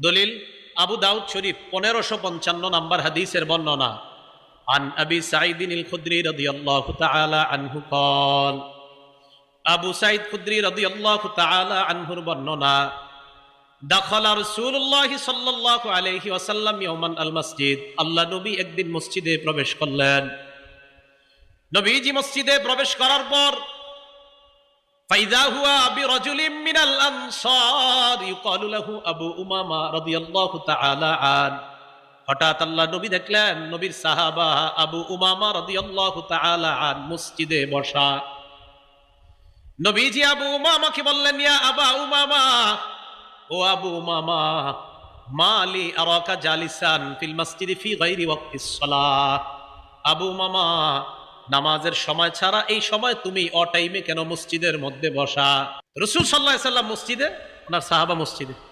দলিল আবু দাউদ শরীফ পনেরোশো পঞ্চান্ন নাম্বার হাদিসের বর্ণনা عن أبي سعيد الخدري رضي الله تعالى عنه قال আবু সাইদ খুদ্রি রাদিয়াল্লাহু তাআলা আনহুর বর্ণনা দাখালা রাসূলুল্লাহ সাল্লাল্লাহু আলাইহি ওয়াসাল্লাম ইয়াওমান আল মসজিদ আল্লাহ নবী একদিন মসজিদে প্রবেশ করলেন নবীজি মসজিদে প্রবেশ করার পর হুয়া বিরাজুলিম মিনাল আনসার, ইউকালু লাহু আবু উমামা রাদিয়াল্লাহু তাআলা আন। হঠাৎ আল্লাহ নবী দেখলেন, নবীর সাহাবা আবু উমামা রাদিয়াল্লাহু তাআলা আন মসজিদে বসা। নবীজি আবু উমামাকে বললেন, ইয়া আবা উমামা, ও আবু উমামা, মালি আরাকা জালিসান ফিল মসজিদি ফি গায়রি ওয়াক্তিস সালাহ। আবু উমামা নামাজের সময় ছাড়া এই সময় তুমি অটাইমে টাইমে কেন মসজিদের মধ্যে বসা? রসুল সাল্লাহ সাল্লাম মসজিদে ওনার সাহাবা মসজিদে?